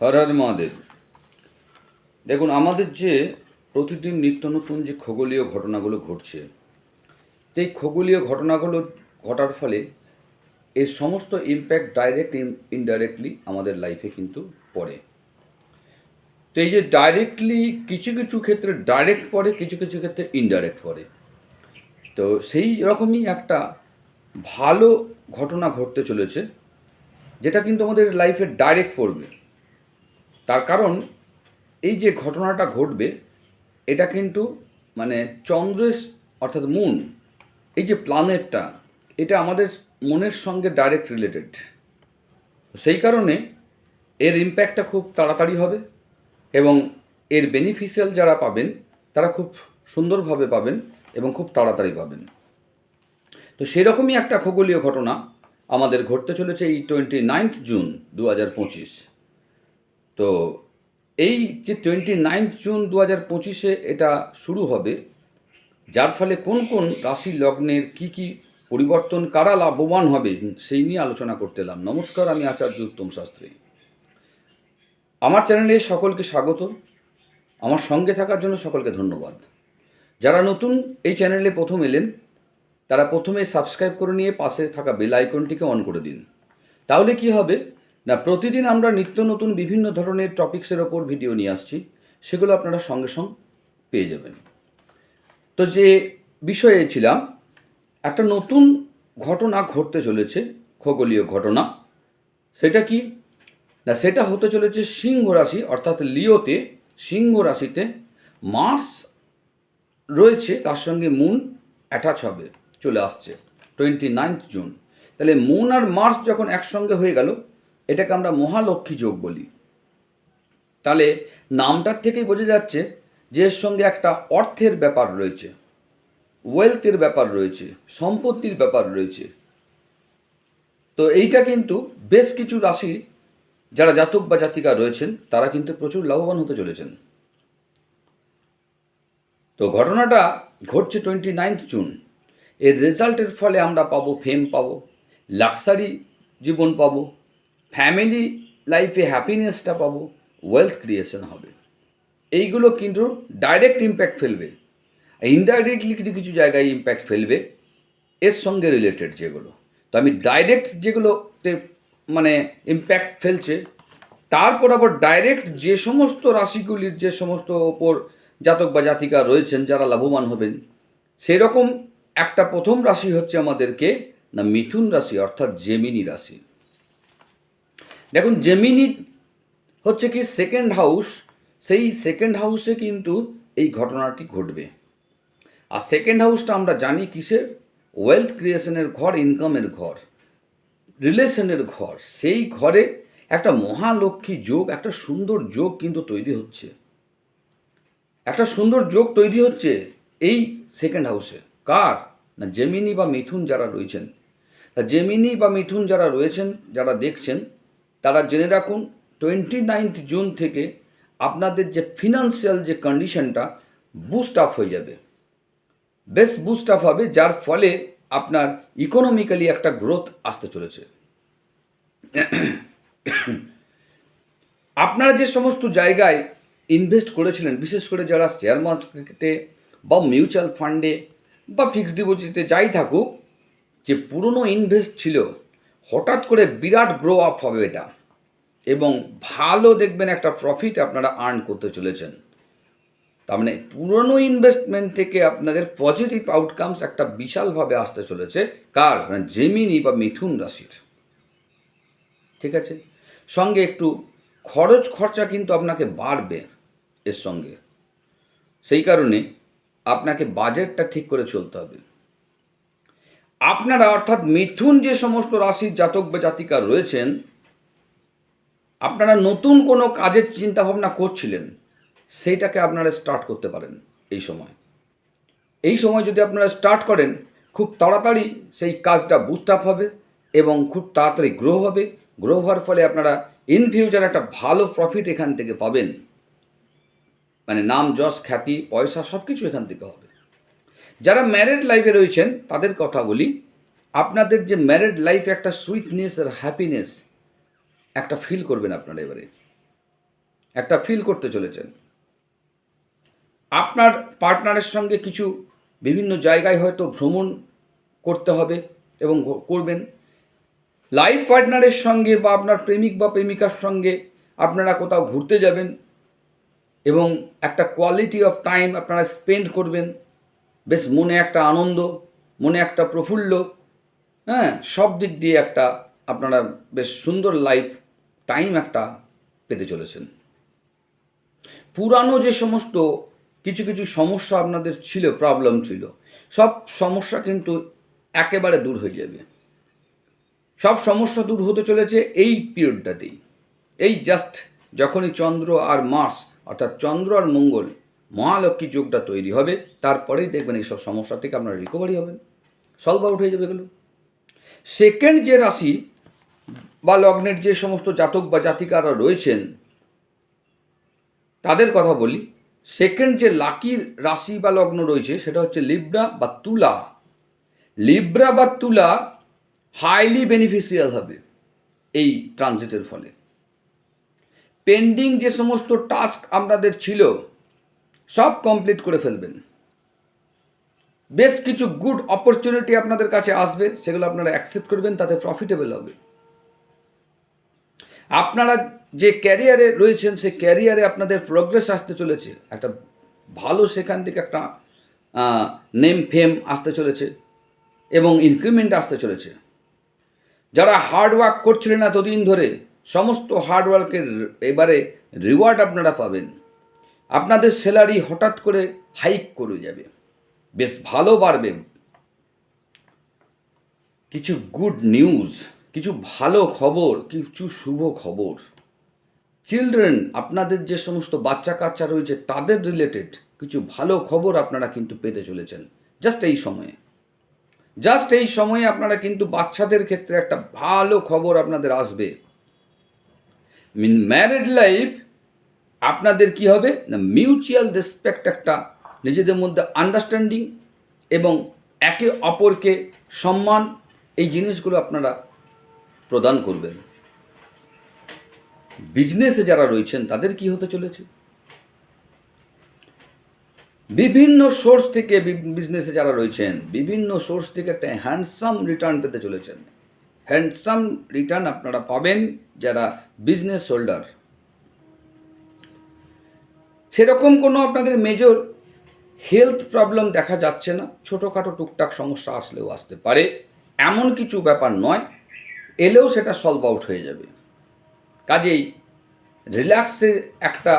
হর মহাদেব। দেখুন, আমাদের যে প্রতিদিন নিত্য নতুন যে খগোলীয় ঘটনাগুলো ঘটছে, সেই খগোলীয় ঘটনাগুলো ঘটার ফলে এর সমস্ত ইম্প্যাক্ট ডাইরেক্ট ইনডাইরেক্টলি আমাদের লাইফে কিন্তু পড়ে। তো এই যে ডাইরেক্টলি কিছু কিছু ক্ষেত্রে ডাইরেক্ট পড়ে, কিছু কিছু ক্ষেত্রে ইনডাইরেক্ট পড়ে। তো সেই রকমই একটা ভালো ঘটনা ঘটতে চলেছে, যেটা কিন্তু আমাদের লাইফে ডাইরেক্ট পড়বে। তার কারণ, এই যে ঘটনাটা ঘটবে, এটা কিন্তু মানে চন্দ্রের অর্থাৎ মুন এই যে প্ল্যানেটটা এটা আমাদের মনের সঙ্গে ডাইরেক্ট রিলেটেড সেই কারণে এর ইম্প্যাক্টটা খুব তাড়াতাড়ি হবে এবং এর বেনিফিশিয়াল যারা পাবেন, তারা খুব সুন্দরভাবে পাবেন এবং খুব তাড়াতাড়ি পাবেন। তো সেরকমই একটা খগোলীয় ঘটনা আমাদের ঘটতে চলেছে এই টোয়েন্টি নাইন্থ জুন দু হাজার পঁচিশ। তো এই যে টোয়েন্টি নাইন্থ জুন দু হাজার পঁচিশে এটা শুরু হবে, যার ফলে কোন কোন রাশি লগ্নের কি কি পরিবর্তন, কারা লাভবান হবে, সেই নিয়ে আলোচনা করতে এলাম। নমস্কার, আমি আচার্য উত্তম শাস্ত্রী। আমার চ্যানেলে সকলকে স্বাগত। আমার সঙ্গে থাকার জন্য সকলকে ধন্যবাদ। যারা নতুন এই চ্যানেলে প্রথম এলেন, তারা প্রথমে সাবস্ক্রাইব করে নিয়ে পাশে থাকা বেল আইকনটিকে অন করে দিন। তাহলে কি হবে? না, প্রতিদিন আমরা নিত্য নতুন বিভিন্ন ধরনের টপিক্সের ওপর ভিডিও নিয়ে আসছি। সেগুলো আপনারা সঙ্গে সঙ্গে পেয়ে যাবেন। তো যে বিষয়ে ছিলাম, একটা নতুন ঘটনা ঘটতে চলেছে, খগোলীয় ঘটনা। সেটা কি? না, সেটা হতে চলেছে সিংহ রাশি, অর্থাৎ লিওতে সিংহ রাশিতে মার্স রয়েছে, তার সঙ্গে মুন অ্যাটাচ হবে, চলে আসছে টোয়েন্টি জুন। তাহলে মুন আর মার্স যখন একসঙ্গে হয়ে গেল এটাকে আমরা মহালক্ষ্মী যোগ বলি। তাহলে নামটার থেকেই বোঝা যাচ্ছে যে এর সঙ্গে একটা অর্থের ব্যাপার রয়েছে ওয়েলথের ব্যাপার রয়েছে, সম্পত্তির ব্যাপার রয়েছে। তো এইটা কিন্তু বেশ কিছু রাশি, যারা জাতক বা জাতিকা রয়েছেন, তারা কিন্তু প্রচুর লাভবান হতে চলেছেন। তো ঘটনাটা ঘটছে টোয়েন্টি নাইন্থ জুন এর রেজাল্টের ফলে আমরা পাবো ফেম পাবো লাক্সারি জীবন পাবো। ফ্যামিলি লাইফে হ্যাপিনেসটা পাবো ওয়েলথ ক্রিয়েশন হবে। এইগুলো কিন্তু ডাইরেক্ট ইম্প্যাক্ট ফেলবে। ইনডাইরেক্টলি কিছু কিছু জায়গায় ইম্প্যাক্ট ফেলবে, এর সঙ্গে রিলেটেড যেগুলো। তো আমি ডাইরেক্ট যেগুলোতে মানে ইম্প্যাক্ট ফেলছে, তারপর আবার ডাইরেক্ট যে সমস্ত রাশিগুলির যে সমস্ত ওপর জাতক বা জাতিকা রয়েছেন, যারা লাভবান হবেন, সেরকম একটা প্রথম রাশি হচ্ছে আমাদেরকে না মিথুন রাশি, অর্থাৎ জেমিনি রাশি। দেখুন জেমিনি হচ্ছে কি সেকেন্ড হাউস সেই সেকেন্ড হাউসে কিন্তু এই ঘটনাটি ঘটবে। আর সেকেন্ড হাউসটা আমরা জানি কিসের? ওয়েলথ ক্রিয়েশনের ঘর ইনকামের ঘর রিলেশনের ঘর। সেই ঘরে একটা মহালক্ষ্মী যোগ, একটা সুন্দর যোগ কিন্তু তৈরি হচ্ছে। একটা সুন্দর যোগ তৈরি হচ্ছে এই সেকেন্ড হাউসে কার? না জেমিনি বা মিথুন যারা রয়েছেন। জেমিনি বা মিথুন যারা রয়েছেন, যারা দেখছেন তারা জেনে রাখুন টোয়েন্টি নাইন্থ জুন থেকে আপনাদের যে ফিনান্সিয়াল যে কন্ডিশনটা বুস্ট আপ হয়ে যাবে। বেশ বুস্ট আপ হবে, যার ফলে আপনার ইকোনমিক্যালি একটা গ্রোথ আসতে চলেছে। আপনারা যে সমস্ত জায়গায় ইনভেস্ট করেছিলেন, বিশেষ করে যারা শেয়ার মার্কেটে বা মিউচুয়াল ফান্ডে বা ফিক্সড ডিপোজিটে যাই থাকুক, যে পুরনো ইনভেস্ট ছিল হঠাৎ করে বিরাট গ্রো আপ হবে এটা। এবং ভালো দেখবেন একটা প্রফিট আপনারা আর্ন করতে চলেছেন। তার মানে পুরনো ইনভেস্টমেন্ট থেকে আপনাদের পজিটিভ আউটকামস একটা বিশালভাবে আসতে চলেছে। কার? না জেমিনি বা মিথুন রাশির। ঠিক আছে? সঙ্গে একটু খরচ খরচা কিন্তু আপনাকে বাড়বে এর সঙ্গে। সেই কারণে আপনাকে বাজেটটা ঠিক করে চলতে হবে। আপনারা অর্থাৎ মিথুন যে সমস্ত রাশির জাতক বা জাতিকা রয়েছেন, আপনারা নতুন কোনো কাজের চিন্তা ভাবনা করছিলেন, সেইটাকে আপনারা স্টার্ট করতে পারেন এই সময়। এই সময় যদি আপনারা স্টার্ট করেন, খুব তাড়াতাড়ি সেই কাজটা বুস্ট আপ হবে এবং খুব তাড়াতাড়ি গ্রো হবে। গ্রো হওয়ার ফলে আপনারা ইন ফিউচার একটা ভালো প্রফিট এখান থেকে পাবেন। মানে নাম, যশ, খ্যাতি, পয়সা সব কিছু এখান থেকে হবে। যারা ম্যারেড লাইফে রয়েছেন, তাদের কথা বলি। আপনাদের যে ম্যারেড লাইফে একটা সুইটনেস আর হ্যাপিনেস একটা ফিল করবেন আপনারা এবারে। একটা ফিল করতে চলেছেন। আপনার পার্টনারের সঙ্গে কিছু বিভিন্ন জায়গায় হয়তো ভ্রমণ করতে হবে এবং করবেন। লাইফ পার্টনারের সঙ্গে বা আপনার প্রেমিক বা প্রেমিকার সঙ্গে আপনারা কোথাও ঘুরতে যাবেন এবং একটা কোয়ালিটি অফ টাইম আপনারা স্পেন্ড করবেন। বেশ মনে একটা আনন্দ, মনে একটা প্রফুল্ল হ্যাঁ সব দিক দিয়ে একটা আপনারা বেশ সুন্দর লাইফ টাইম একটা পেতে চলেছেন। পুরানো যে সমস্ত কিছু কিছু সমস্যা আপনাদের ছিল প্রবলেম ছিল, সব সমস্যা কিন্তু একেবারে দূর হয়ে যাবে। সব সমস্যা দূর হতে চলেছে এই পিরিয়ডটাতেই এই জাস্ট যখনই চন্দ্র আর মার্স অর্থাৎ চন্দ্র আর মঙ্গল মহালক্ষ্মী যোগটা তৈরি হবে, তারপরেই দেখবেন এইসব সমস্যা থেকে আপনার রিকভারি হবেন সলভ আউট হয়ে যাবে এগুলো। সেকেন্ড যে রাশি বা লগ্নের যে সমস্ত জাতক বা জাতিকারা রয়েছেন, তাদের কথা বলি। সেকেন্ড যে লাকির রাশি বা লগ্ন রয়েছে, সেটা হচ্ছে লিব্রা বা তুলা। লিব্রা বা তুলা হাইলি বেনিফিশিয়াল হবে এই ট্রানজিটের ফলে। পেন্ডিং যে সমস্ত টাস্ক আপনাদের ছিল সব কমপ্লিট করে ফেলবেন। বেশ কিছু গুড অপরচুনিটি আপনাদের কাছে আসবে, সেগুলো আপনারা অ্যাকসেপ্ট করবেন, তাতে প্রফিটেবল হবে। আপনারা যে ক্যারিয়ারে রয়েছেন, সেই ক্যারিয়ারে আপনাদের প্রোগ্রেস আসতে চলেছে। একটা ভালো সেখান থেকে একটা নেম ফেম আসতে চলেছে এবং ইনক্রিমেন্ট আসতে চলেছে। যারা হার্ড ওয়ার্ক করছিলেন এতদিন ধরে, সমস্ত হার্ড ওয়ার্কের এবারে রিওয়ার্ড আপনারা পাবেন। আপনাদের স্যালারি হঠাৎ করে হাইক করে যাবে। বেশ ভালো বাড়বে। কিছু গুড নিউজ কিছু ভালো খবর, কিছু শুভ খবর। চিলড্রেন আপনাদের যে সমস্ত বাচ্চা কাচ্চা রয়েছে, তাদের রিলেটেড কিছু ভালো খবর আপনারা কিন্তু পেতে চলেছেন। জাস্ট এই সময়ে। জাস্ট এই সময়ে আপনারা কিন্তু বাচ্চাদের ক্ষেত্রে একটা ভালো খবর আপনাদের আসবে। মিন ম্যারিড লাইফ আপনাদের কি হবে? না মিউচুয়াল রেসপেক্ট একটা নিজেদের মধ্যে আন্ডারস্ট্যান্ডিং এবং একে অপরকে সম্মান এই জিনিসগুলো আপনারা প্রদান করবেন। বিজনেসে যারা রয়েছেন, তাদের কি হতে চলেছে? বিভিন্ন সোর্স থেকে বিজনেসে যারা রয়েছেন, বিভিন্ন সোর্স থেকে একটা হ্যান্ডসাম রিটার্ন পেতে চলেছেন। হ্যান্ডসাম রিটার্ন আপনারা পাবেন যারা বিজনেস হোল্ডার সেরকম কোনো আপনাদের মেজর হেলথ প্রবলেম দেখা যাচ্ছে না। ছোটোখাটো টুকটাক সমস্যা আসলেও আসতে পারে। এমন কিছু ব্যাপার নয়, এলেও সেটা সলভ আউট হয়ে যাবে। কাজেই রিল্যাক্সে একটা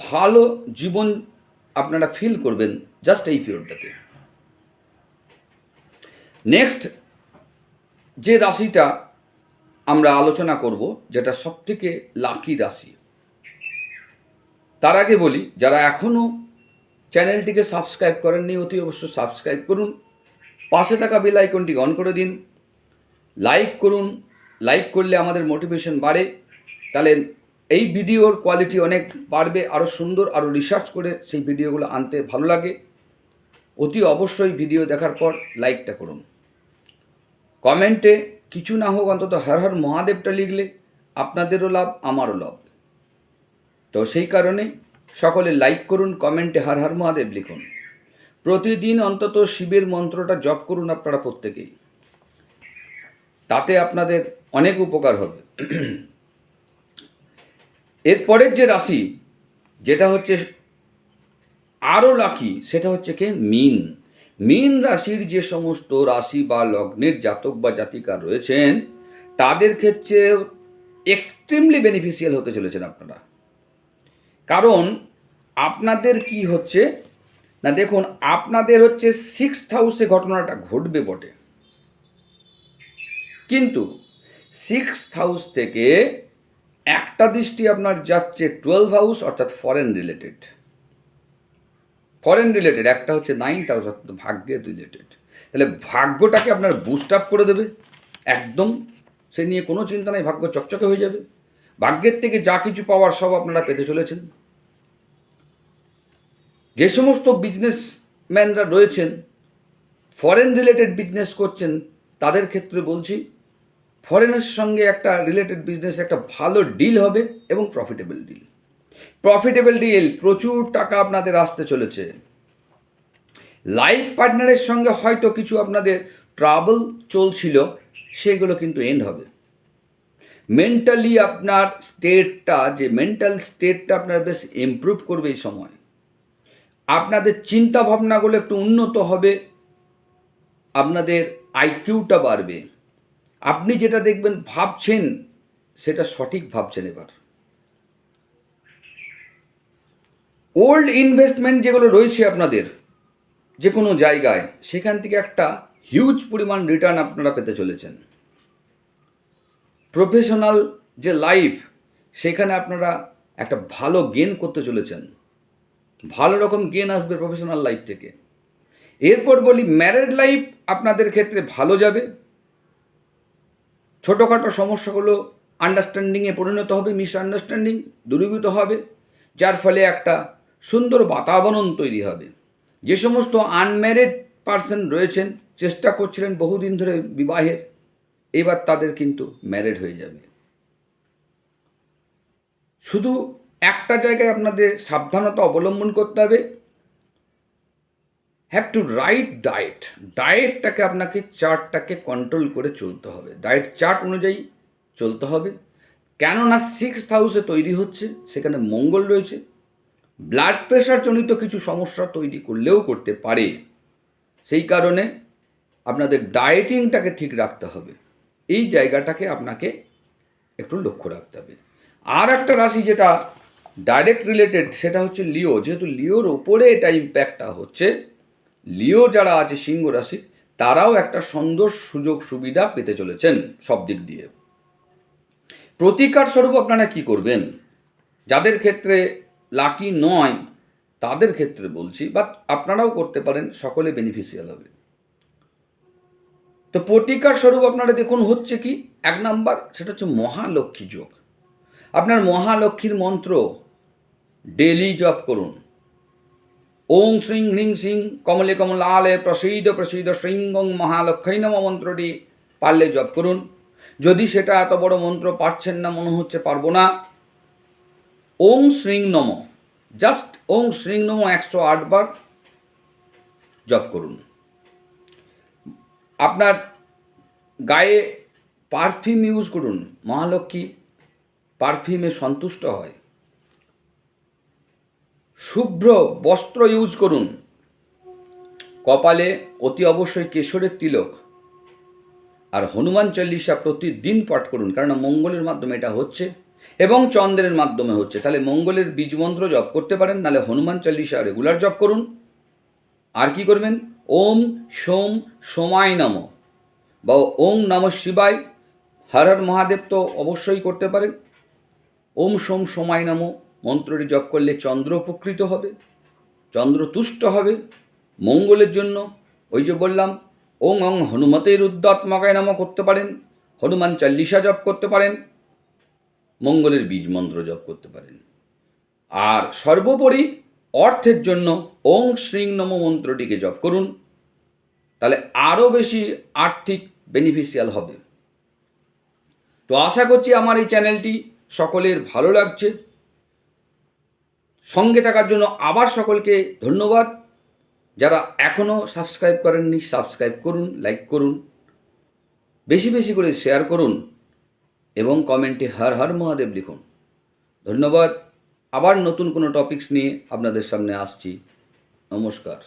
ভালো জীবন আপনারা ফিল করবেন জাস্ট এই পিরিয়ডটাতে নেক্সট যে রাশিটা আমরা আলোচনা করব, যেটা সবথেকে লাকি রাশি তার আগে বলি, যারা এখনও চ্যানেলটিকে সাবস্ক্রাইব করেননি, অতি অবশ্য সাবস্ক্রাইব করুন। পাশে থাকা বেল আইকনটি অন করে দিন। লাইক করুন। লাইক করলে আমাদের মোটিভেশন বাড়ে। তাহলে এই ভিডিওর কোয়ালিটি অনেক বাড়বে আরও সুন্দর আরও রিসার্চ করে সেই ভিডিওগুলো আনতে ভালো লাগে। অতি অবশ্যই ভিডিও দেখার পর লাইকটা করুন। কমেন্টে কিছু না হোক, অন্তত হর হর মহাদেবটা লিখলে আপনাদেরও লাভ, আমারও লাভ। তো সেই কারণে সকলে লাইক করুন কমেন্টে হর হর মহাদেব লিখুন। প্রতিদিন অন্তত শিবের মন্ত্রটা জপ করুন আপনারা প্রত্যেকেই। তাতে আপনাদের অনেক উপকার হবে। এরপরের যে রাশি, যেটা হচ্ছে আরও লাকি সেটা হচ্ছে কে? মিন। মিন রাশির যে সমস্ত রাশি বা লগ্নের জাতক বা জাতিকা রয়েছেন, তাদের ক্ষেত্রে এক্সট্রিমলি বেনিফিশিয়াল হতে চলেছেন আপনারা। কারণ আপনাদের কি হচ্ছে? না দেখুন, আপনাদের হচ্ছে সিক্স হাউসে ঘটনাটা ঘটবে বটে। কিন্তু সিক্স হাউস থেকে একটা দৃষ্টি আপনার যাচ্ছে টুয়েলভ হাউস অর্থাৎ ফরেন রিলেটেড ফরেন রিলেটেড একটা হচ্ছে নাইনথ হাউস অর্থাৎ ভাগ্যের রিলেটেড তাহলে ভাগ্যটাকে আপনার বুস্ট আপ করে দেবে। একদম, সে নিয়ে কোনো চিন্তা নেই, ভাগ্য চকচকে হয়ে যাবে। ভাগ্যের থেকে যা কিছু পাওয়ার সব আপনারা পেতে চলেছেন। যে সমস্ত বিজনেসম্যানরা রয়েছেন ফরেন রিলেটেড বিজনেস করছেন, তাদের ক্ষেত্রে বলছি ফরেনের সঙ্গে একটা রিলেটেড বিজনেস একটা ভালো ডিল হবে এবং প্রফিটেবল ডিল প্রফিটেবল ডিল প্রচুর টাকা আপনাদের আসতে চলেছে। লাইফ পার্টনারের সঙ্গে হয়তো কিছু আপনাদের ট্রাভেল চলছিল, সেগুলো কিন্তু এন্ড হবে। মেন্টালি আপনার স্টেটটা যে মেন্টাল স্টেটটা আপনার বেশ ইমপ্রুভ করবে এই সময়। আপনাদের চিন্তা ভাবনাগুলো একটু উন্নত হবে, আপনাদের আইকিউটা বাড়বে। আপনি যেটা দেখবেন, ভাবছেন, সেটা সঠিক ভাবছেন এবার। ওল্ড ইনভেস্টমেন্ট যেগুলো রয়েছে আপনাদের যে কোনো জায়গায়, সেখান থেকে একটা হিউজ পরিমাণ রিটার্ন আপনারা পেতে চলেছেন। প্রফেশনাল যে লাইফ সেখানে আপনারা একটা ভালো গেন করতে চলেছেন। ভালো রকম গেন আসবে প্রফেশনাল লাইফ থেকে। এরপর বলি ম্যারেড লাইফ আপনাদের ক্ষেত্রে ভালো যাবে। ছোটোখাটো সমস্যাগুলো আন্ডারস্ট্যান্ডিংয়ে পরিণত হবে মিসআন্ডারস্ট্যান্ডিং দূরীভূত হবে, যার ফলে একটা সুন্দর বাতাবরণ তৈরি হবে। যে সমস্ত আনম্যারিড পার্সন রয়েছেন, চেষ্টা করছিলেন বহুদিন ধরে বিবাহের এবার তাদের কিন্তু ম্যারেড হয়ে যাবে। শুধু একটা জায়গায় আপনাদের সাবধানতা অবলম্বন করতে হবে। হ্যাভ টু রাইট ডায়েট ডায়েটটাকে আপনাকে চার্টটাকে কন্ট্রোল করে চলতে হবে। ডায়েট চার্ট অনুযায়ী চলতে হবে। কেননা সিক্স হাউসে তৈরি হচ্ছে, সেখানে মঙ্গল রয়েছে। ব্লাড প্রেশার জনিত কিছু সমস্যা তৈরি করলেও করতে পারে। সেই কারণে আপনাদের ডায়েটিংটাকে ঠিক রাখতে হবে। এই জায়গাটাকে আপনাকে একটু লক্ষ্য রাখতে হবে। আর একটা রাশি যেটা ডাইরেক্ট রিলেটেড সেটা হচ্ছে লিও। যেহেতু লিওর ওপরে এটা ইম্প্যাক্টটা হচ্ছে, লিও যারা আছে সিংহ রাশি, তারাও একটা সুন্দর সুযোগ সুবিধা পেতে চলেছেন সব দিক দিয়ে। প্রতিকার স্বরূপ আপনারা কি করবেন? যাদের ক্ষেত্রে লাকি নয়, তাদের ক্ষেত্রে বলছি বা আপনারাও করতে পারেন, সকলে বেনিফিশিয়াল হবে। তো প্রতিকার স্বরূপ আপনারা দেখুন হচ্ছে কি? এক নাম্বার, সেটা হচ্ছে মহালক্ষ্মী যোগ। আপনার মহালক্ষ্মীর মন্ত্র ডেলি জপ করুন। ওং শ্রীং হ্রিং সিং কমলে কমলালে প্রসিদ্ধ প্রসিদ্ধ শৃঙ্গং মহালক্ষ্মী নম মন্ত্রটি পারলে জপ করুন। যদি সেটা এত বড় মন্ত্র পারছেন না, মনে হচ্ছে পারব না। ওং শ্রীং নম জাস্ট ওং শ্রীং নম একশো আটবার জপ করুন। আপনার গায়ে পারফিউম ইউজ করুন। মহালক্ষ্মী পারফিউমে সন্তুষ্ট হয়। শুভ্র বস্ত্র ইউজ করুন। কপালে অতি অবশ্যই কেশরের তিলক। আর হনুমান চল্লিশা প্রতিদিন পাঠ করুন কারণ মঙ্গলের মাধ্যমে এটা হচ্ছে এবং চন্দ্রের মাধ্যমে হচ্ছে। তাহলে মঙ্গলের বীজমন্ত্র জপ করতে পারেন, নাহলে হনুমান চল্লিশা রেগুলার জপ করুন। আর কি করবেন? ওম সোম সোমায় নম। বা ওম নম শিবায়। হর হর মহাদেব তো অবশ্যই করতে পারেন ওম সোম সোমায় নম। মন্ত্রটি জপ করলে চন্দ্র উপকৃত হবে। চন্দ্র তুষ্ট হবে মঙ্গলের জন্য। ওই যে বললাম, ওং অং হনুমতের উদ্যাত্মকায় নাম করতে পারেন। হনুমান চাল্লিশা জপ করতে পারেন। মঙ্গলের বীজ মন্ত্র জপ করতে পারেন। আর সর্বোপরি অর্থের জন্য ওং শ্রীং নম মন্ত্রটিকে জপ করুন, তাহলে আরও বেশি আর্থিক বেনিফিশিয়াল হবে। তো আশা করছি আমার এই চ্যানেলটি সকলের ভালো লাগছে। সঙ্গে থাকার জন্য আবার সকলকে ধন্যবাদ। যারা এখনও সাবস্ক্রাইব করেননি সাবস্ক্রাইব করুন লাইক করুন, বেশি বেশি করে শেয়ার করুন এবং কমেন্টে হর হর মহাদেব লিখুন। ধন্যবাদ। আবার নতুন কোনো টপিকস নিয়ে আপনাদের সামনে আসছি। নমস্কার।